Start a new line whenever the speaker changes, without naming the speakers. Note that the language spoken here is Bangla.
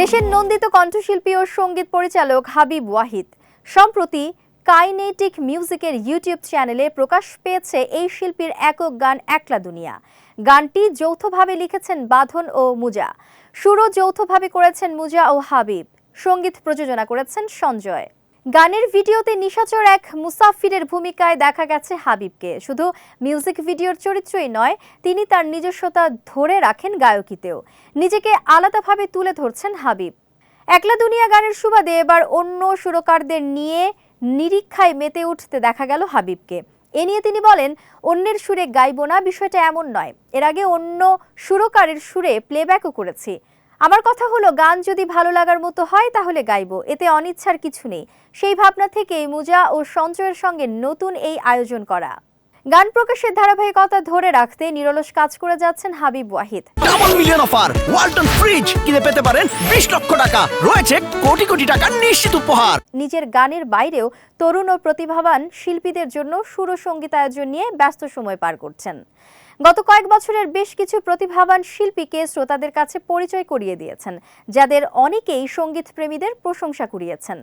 দেশের নন্দিত কণ্ঠশিল্পী ও সংগীত পরিচালক হাবিব ওয়াহিদ। সম্প্রতি কাইনেটিক মিউজিকের ইউটিউব চ্যানেলে প্রকাশ পেয়েছে এই শিল্পীর একক গান একলা দুনিয়া। গানটি যৌথভাবে লিখেছেন বাঁধন ও মুজা। সুরও যৌথভাবে করেছেন মুজা ও হাবিব। সংগীত প্রযোজনা করেছেন সঞ্জয়। গানের ভিডিওতে নিশাচর এক মুসাফিরের ভূমিকায় দেখা গেছে হাবিবকে। শুধু মিউজিক ভিডিওর চরিত্রই নয়, তিনি তার নিজস্বতা ধরে রাখেন গায়কিতেও। নিজেকে আলাদাভাবে তুলে ধরছেন হাবিব। একলা দুনিয়া গানের সুবাদে এবার অন্য সুরকারদের নিয়ে নিরীক্ষায় মেতে উঠতে দেখা গেল হাবিবকে। এ নিয়ে তিনি বলেন, অন্যের সুরে গাইব না, বিষয়টা এমন নয়। এর আগে অন্য সুরকারের সুরে প্লেব্যাকও করেছি। আমার কথা হলো গান যদি ভালো লাগার মতো হয় তাহলে গাইব এতে অনিচ্ছার কিছু নেই। সেই ভাবনা থেকেই মুজা ও সঞ্জয়ের সঙ্গে নতুন এই আয়োজন করা। গান প্রকাশের ধারাবাহিকতা ধরে রাখতে নিরলস কাজ করে যাচ্ছেন Habib Wahid.
Double million offer Walton fridge কিনে পেতে পারেন বিশ লক্ষ টাকা রয়েছে কোটি কোটি টাকার নিশ্চিত উপহার।
নিজের গানের বাইরেও তরুণ ও প্রতিভাবান শিল্পীদের জন্য সুর সঙ্গীতায়োজন নিয়ে ব্যস্ত সময় পার করছেন। গত কয়েক বছরের বেশ কিছু প্রতিভাবান শিল্পীকে শ্রোতাদের কাছে পরিচয় করিয়ে দিয়েছেন, যাদের অনেকেই সংগীত প্রেমীদের প্রশংসা কুড়িয়েছেন।